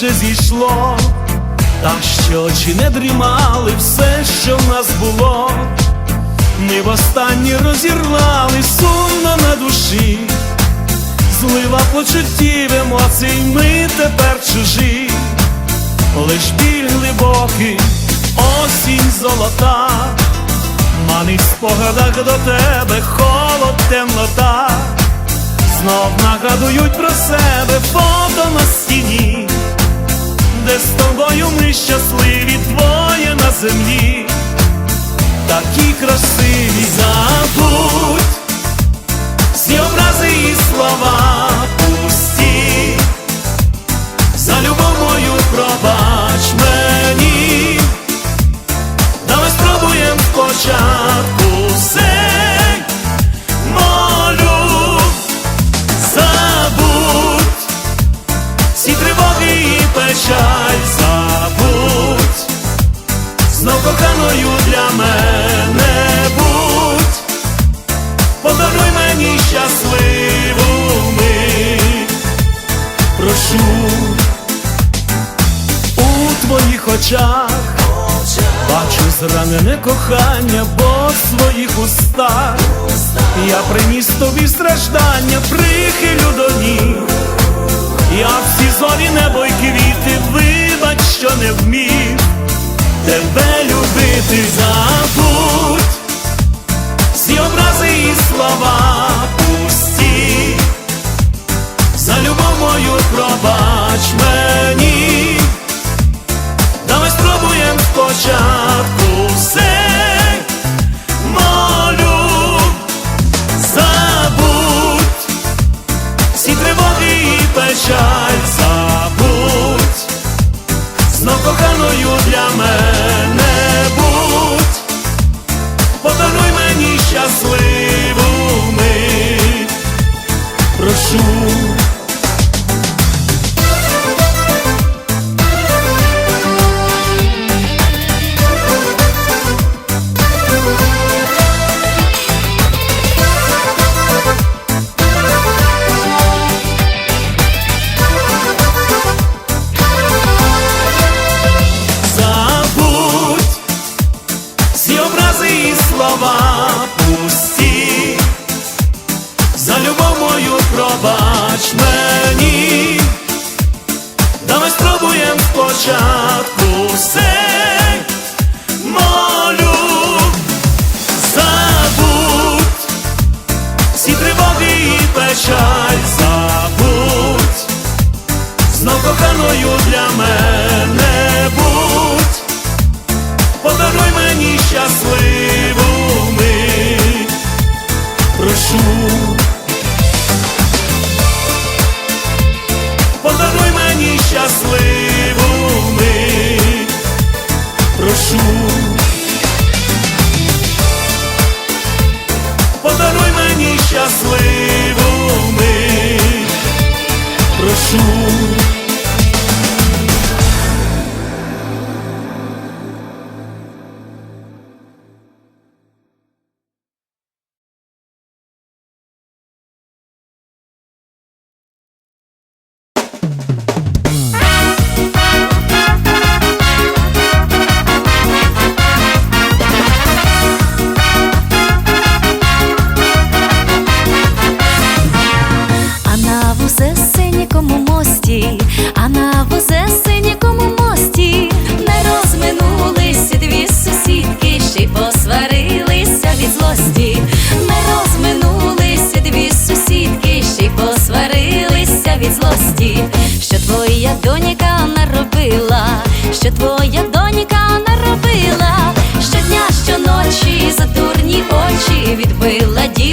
вже зійшло, так що очі не дрімали все, що в нас було, ми останні розірвали сумно на душі, злива почуттів, емоцій, ми тепер чужі, лиш біль глибокий, осінь золота, манить в спогадах до тебе холод, темнота. Знов нагадують про себе фото на стіні де з тобою ми щасливі двоє на землі, такі красиві забудь всі образи і слова. своїх очах, бачу зранене кохання, бо в своїх устах я приніс тобі страждання, прихилю до ніг, я всі зорі небо й квіти ви. Виладі